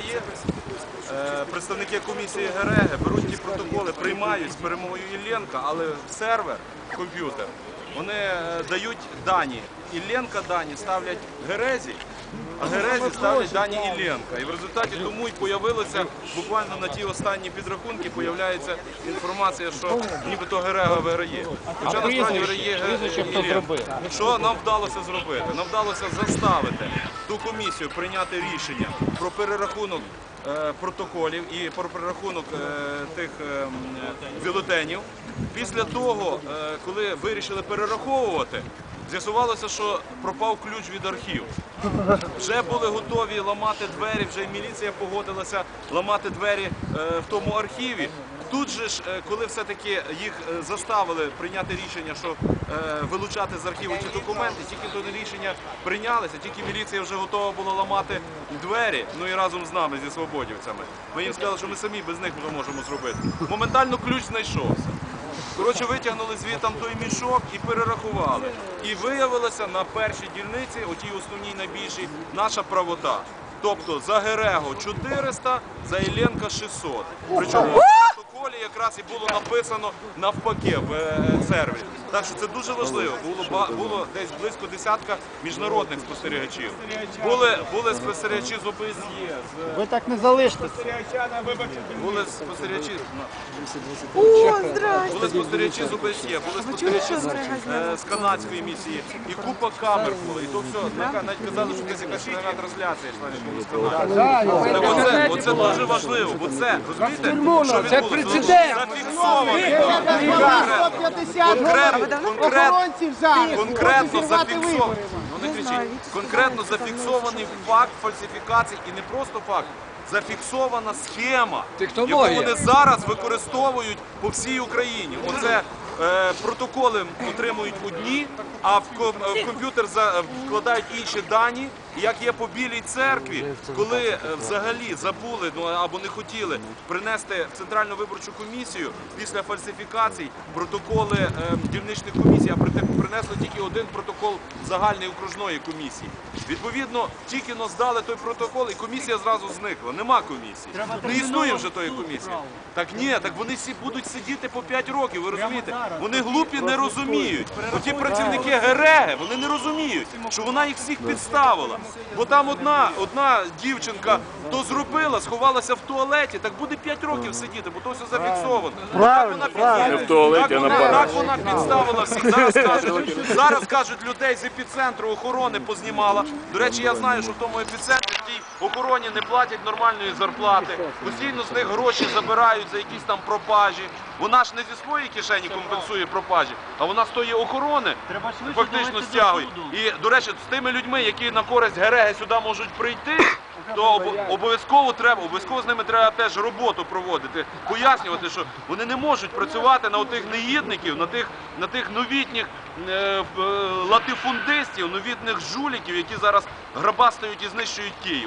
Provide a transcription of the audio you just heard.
виграє, е, представники комісії ГРЕГ беруть ті протоколи, приймають з перемогою Єлєнка, але сервер, комп'ютер, вони е, дають дані. Іллєнка дані ставлять Герезі, а Герезі ставлять дані Іллєнка. І в результаті тому і появилося буквально на ті останні підрахунки появляється інформація, що нібито Герега виграє. Хоча насправді виграє зробив? Що нам вдалося зробити? Нам вдалося заставити ту комісію прийняти рішення про перерахунок протоколів і про перерахунок е, тих е, бюлетенів. Після того, е, коли вирішили перераховувати, з'ясувалося, що пропав ключ від архіву. Вже були готові ламати двері, вже міліція погодилася ламати двері е, в тому архіві. Тут же ж, е, коли все-таки їх е, заставили прийняти рішення, що е, вилучати з архіву ці документи, тільки то рішення прийнялися, тільки міліція вже готова була ламати двері, ну і разом з нами, зі свободівцями. Ми їм сказали, що ми самі без них можемо зробити. Моментально ключ знайшовся. Коротше, витягнули звітом той мішок і перерахували. І виявилося на першій дільниці, отій основній найбільшій, наша правота. Тобто за Герего 400, за Ілленка 600. Причому якраз і було написано навпаки в е, сервері. Так що це дуже важливо. Було було десь близько десятка міжнародних спостерігачів. Були, були спостерігачі з ОБСЄ, з Ви так не залишитеся. були спостерігачі. О. Були спостерігачі з ОБСЄ, були спостерігачі з, е, з канадської місії, і купа камер було. І то все, навіть навіть казали, що десь якась трансляція йшла каналі. Так оце, оце дуже важливо, бо це, розумієте, що Це відбулося? Зафіксовано. Конкретно, конкретно, конкретно зафіксовано. Ну не кричіть. Конкретно зафіксований факт фальсифікації. І не просто факт. Зафіксована схема, яку вони зараз використовують по всій Україні. Оце протоколи отримують одні, а в, ком- комп'ютер за- вкладають інші дані. Як є по білій церкві, коли е, взагалі забули ну або не хотіли принести в центральну виборчу комісію після фальсифікацій протоколи е, дільничних комісій, а принесли тільки один протокол загальної окружної комісії. Відповідно, тільки но здали той протокол, і комісія зразу зникла. Нема комісії. Не існує вже тої комісії. Так ні, так вони всі будуть сидіти по 5 років. Ви розумієте? Вони глупі не розуміють. Оті працівники ГРЕГи, вони не розуміють, що вона їх всіх підставила. Бо там одна, одна дівчинка то зробила, сховалася в туалеті, так буде 5 років сидіти, бо то все зафіксовано. Правильно, Так вона правильно. підставила. Так вона- Так вона підставила всіх. Зараз кажуть, зараз кажуть людей з епіцентру охорони познімала. До речі, я знаю, що в тому епіцентрі в тій охороні не платять нормальної зарплати. Постійно з них гроші забирають за якісь там пропажі. Вона ж не зі своєї кишені компенсує пропажі, а вона з тої охорони фактично стягує. І, до речі, з тими людьми, які на користь Гереги сюди можуть прийти, то обов'язково треба, обов'язково з ними треба теж роботу проводити, пояснювати, що вони не можуть працювати на тих неїдників, на тих, на тих новітніх латифундистів, новітних жуліків, які зараз грабастають і знищують Київ.